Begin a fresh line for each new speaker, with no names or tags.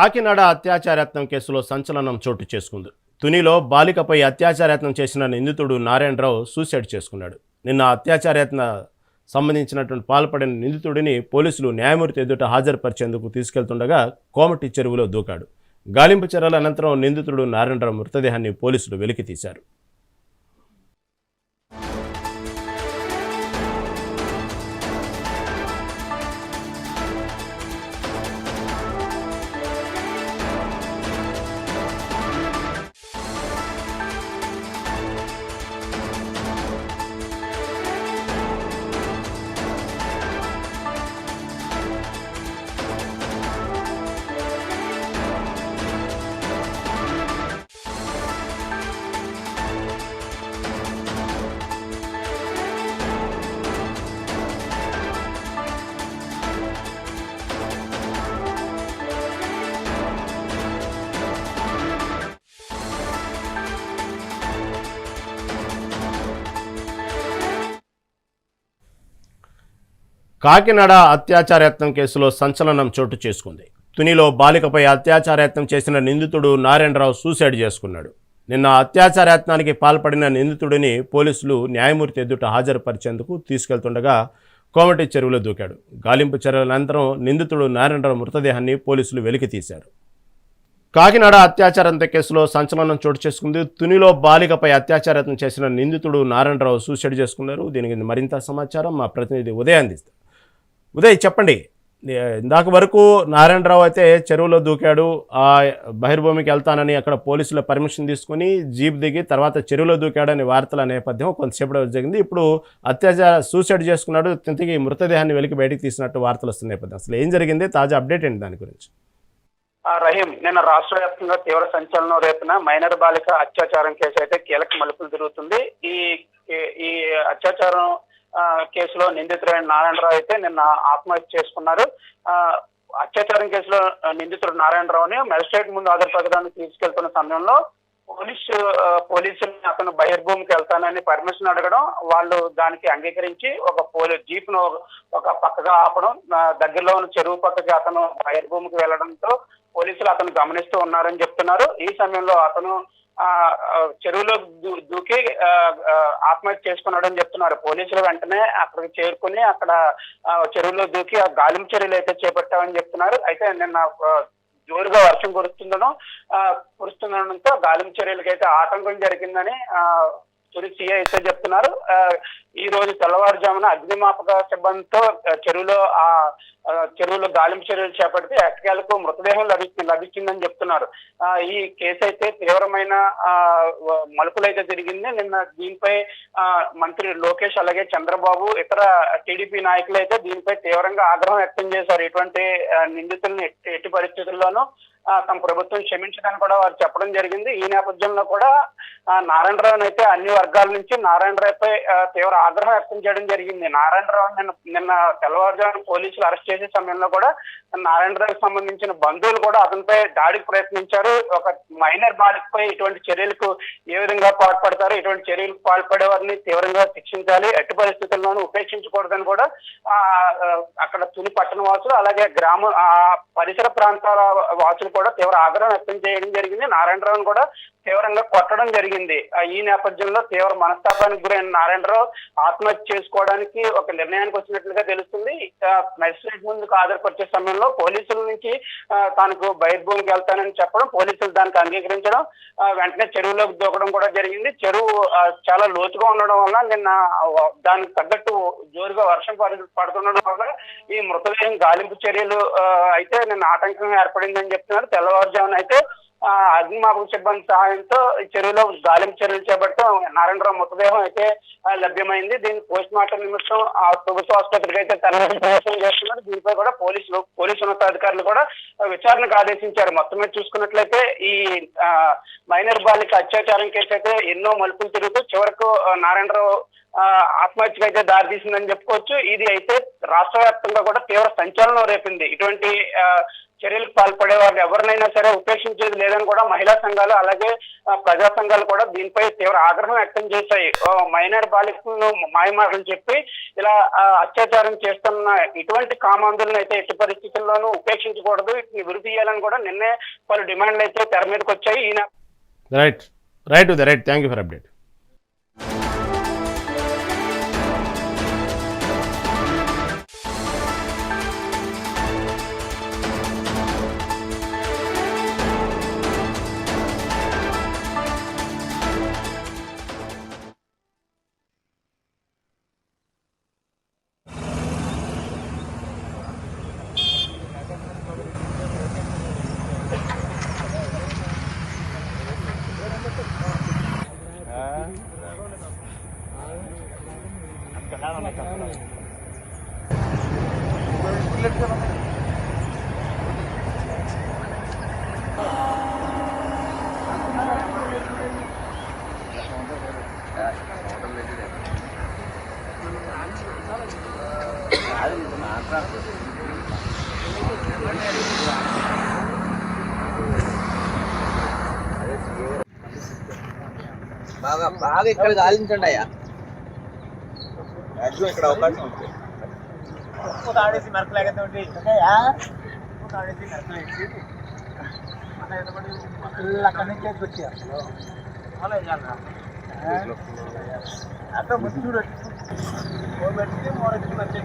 కాకినాడ అత్యాచారయత్నం కేసులో సంచలనం చోటు చేసుకుంది. తునిలో బాలికపై అత్యాచారయత్నం చేసిన నిందితుడు నారాయణరావు సూసైడ్ చేసుకున్నాడు. నిన్న అత్యాచారయత్న సంబంధించినటువంటి పాల్పడిన నిందితుడిని పోలీసులు న్యాయమూర్తి ఎదుట హాజరుపరిచేందుకు తీసుకెళ్తుండగా కోమటి చెరువులో దూకాడు. గాలింపు చర్యల అనంతరం నిందితుడు నారాయణరావు మృతదేహాన్ని పోలీసులు వెలికి కాకినాడ అత్యాచారయత్నం కేసులో సంచలనం చోటు చేసుకుంది. తునిలో బాలికపై అత్యాచారయత్నం చేసిన నిందితుడు నారాయణరావు సూసైడ్ చేసుకున్నాడు. నిన్న అత్యాచారయత్నానికి పాల్పడిన నిందితుడిని పోలీసులు న్యాయమూర్తి ఎదుట హాజరుపరిచేందుకు తీసుకెళ్తుండగా కోమటి చెరువులో దూకాడు. గాలింపు చర్యల అనంతరం నిందితుడు నారాయణరావు మృతదేహాన్ని పోలీసులు వెలికి తీశారు. కాకినాడ అత్యాచారంత కేసులో సంచలనం చోటు చేసుకుంది. తునిలో బాలికపై అత్యాచారయత్నం చేసిన నిందితుడు నారాయణరావు సూసైడ్ చేసుకున్నారు. దీనికి మరింత సమాచారం మా ప్రతినిధి ఉదయం అందిస్తారు ఉదయ్ చెప్పండి. ఇందాక వరకు నారాయణరావు అయితే చెరువులో దూకాడు ఆ బహిర్భూమికి వెళ్తానని అక్కడ పోలీసుల పర్మిషన్ తీసుకుని జీప్ దిగి తర్వాత చెరువులో దూకాడని వార్తల నేపథ్యం కొంతసేపు జరిగింది. ఇప్పుడు అత్యాచార సూసైడ్ చేసుకున్నాడు తింతికి మృతదేహాన్ని వెలికి బయటికి తీసినట్టు వార్తలు వస్తున్న నేపథ్యం. అసలు ఏం జరిగింది? తాజా అప్డేట్ ఏంటి దాని గురించి?
రహీం నిన్న రాష్ట్ర వ్యాప్తంగా తీవ్ర సంచలనం రేపిన మైనర్ బాలిక అత్యాచారం కేసు అయితే కీలక మలుపులు తిరుగుతుంది. ఈ ఈ- అత్యాచారం కేసులో నిందితుడైన నారాయణరావు అయితే నిన్న ఆత్మహత్య చేసుకున్నారు. ఆ, అత్యాచారం కేసులో నిందితుడు నారాయణరావుని మెజిస్ట్రేట్ ముందు హాజరుపరచడానికి తీసుకెళ్తున్న సమయంలో పోలీసు పోలీసులు అతను బహిర్భూమికి వెళ్తానని పర్మిషన్ అడగడం వాళ్ళు దానికి అంగీకరించి ఒక పోలీ జీప్ను ఒక పక్కగా ఆపడం దగ్గరలో ఉన్న చెరువు పక్కకి అతను బహిర్భూమికి వెళ్ళడంతో పోలీసులు అతను గమనిస్తూ ఉన్నారని చెప్తున్నారు. ఈ సమయంలో అతను చెరువులో దూ- దూకి ఆత్మహత్య చేసుకున్నాడని చెప్తున్నారు. పోలీసులు వెంటనే అక్కడికి చేరుకుని అక్కడ చెరువులో దూకి ఆ గాలింపు చర్యలు అయితే చేపట్టామని చెప్తున్నారు. అయితే నిన్న జోరుగా వర్షం కురుస్తుందను ఆ, కురుస్తుండడంతో గాలింపు చర్యలకి అయితే ఆటంకం జరిగిందని తొలి సీఐ అయితే చెప్తున్నారు. ఈ రోజు తెల్లవారుజామున అగ్నిమాపక సిబ్బందితో చెరువులో ఆ, చెరువులో గాలింపు చర్యలు చేపడితే ఎట్టకేలకు మృతదేహం లభించి లభించిందని చెప్తున్నారు. ఈ కేసు అయితే తీవ్రమైన ఆ, మలుపులు అయితే జరిగింది. నిన్న దీనిపై ఆ, మంత్రి లోకేష్ అలాగే చంద్రబాబు ఇతర టీడీపీ నాయకులు అయితే దీనిపై తీవ్రంగా ఆగ్రహం వ్యక్తం చేశారు. ఇటువంటి ఆ, నిందితుల్ని ఎట్టి పరిస్థితుల్లోనూ తమ ప్రభుత్వం క్షమించదని కూడా వారు చెప్పడం జరిగింది. ఈ నేపథ్యంలో కూడా నారాయణరావుని అయితే అన్ని వర్గాల నుంచి నారాయణరావుపై తీవ్ర ఆగ్రహం వ్యక్తం చేయడం జరిగింది. నారాయణరావు నిన్న నిన్న తెల్లవారుజామున పోలీసులు అరెస్ట్ చేసే సమయంలో కూడా నారాయణరావుకి సంబంధించిన బంధువులు కూడా అతనిపై దాడికి ప్రయత్నించారు. ఒక మైనర్ బాలికపై ఇటువంటి చర్యలకు ఏ విధంగా పాల్పడతారు ఇటువంటి చర్యలకు పాల్పడే వారిని తీవ్రంగా శిక్షించాలి ఎట్టి పరిస్థితుల్లోనూ ఉపేక్షించకూడదని కూడా ఆ, అక్కడ తుని పట్టణ వాసులు అలాగే గ్రామ ఆ పరిసర ప్రాంతాల వాసులు కూడా తీవ్ర ఆగ్రహం వ్యక్తం చేయడం జరిగింది. నారాయణరావును కూడా తీవ్రంగా కొట్టడం జరిగింది. ఈ నేపథ్యంలో తీవ్ర మనస్తాపానికి గురైన నారాయణరావు ఆత్మహత్య చేసుకోవడానికి ఒక నిర్ణయానికి వచ్చినట్లుగా తెలుస్తుంది. మెజిస్ట్రేట్ ముందుకు హాజరుపరిచే సమయంలో పోలీసుల నుంచి తనకు బహిర్భూమికి వెళ్తానని చెప్పడం పోలీసులు దానికి అంగీకరించడం వెంటనే చెరువులోకి దూకడం కూడా జరిగింది. చెరువు చాలా లోతుగా ఉండడం వల్ల నిన్న దానికి తగ్గట్టు జోరుగా వర్షం పడుతుండడం వల్ల ఈ మృతదేహం గాలింపు చర్యలు అయితే నిన్న ఆటంకం ఏర్పడిందని చెప్తున్నారు. తెల్లవారుజామున అయితే అగ్నిమాపక సిబ్బంది సహాయంతో ఈ చెరువులో గాలింపు చర్యలు చేపట్టడం నారాయణరావు మృతదేహం అయితే లభ్యమైంది. దీన్ని పోస్ట్ మార్టం నిమిత్తం ఆ ప్రభుత్వ ఆసుపత్రికి అయితే తరలించే ప్రయత్నం చేస్తున్నారు. దీనిపై కూడా పోలీసులు పోలీసు ఉన్నతాధికారులు కూడా విచారణకు ఆదేశించారు. మొత్తం మీద చూసుకున్నట్లయితే ఈ మైనర్ బాలిక అత్యాచారం కేసు అయితే ఎన్నో మలుపులు తిరుగుతూ చివరకు నారాయణరావు ఆ, ఆత్మహత్యకు అయితే దారితీసిందని చెప్పుకోవచ్చు. ఇది అయితే రాష్ట్ర వ్యాప్తంగా కూడా తీవ్ర సంచలనం రేపింది. ఇటువంటి చర్యలకు పాల్పడే వాళ్ళు ఎవరినైనా సరే ఉపేక్షించేది లేదని కూడా మహిళా సంఘాలు అలాగే ప్రజా సంఘాలు కూడా దీనిపై తీవ్ర ఆగ్రహం వ్యక్తం చేశాయి. మైనర్ బాలికలను మాయమాటలు చెప్పి ఇలా అత్యాచారం చేస్తున్న ఇటువంటి కామాంధులను అయితే ఎట్టి పరిస్థితుల్లోనూ ఉపేక్షించకూడదు. వీటిని విరుపు కూడా నిన్నే పలు డిమాండ్లు అయితే తెర మీదకి వచ్చాయి. ఈయన
right right right thank you for update
బాగా బాగా ఇక్కడ గాలించండి అయ్యా
ఇక్కడ అవకాశం ఉంది
ఆడేసి మెరకలేకపోతే ఆడేసి మెరకలేసి అక్కడి నుంచి వచ్చారు అక్కడ ముచ్చు పెట్టి మూడు వచ్చి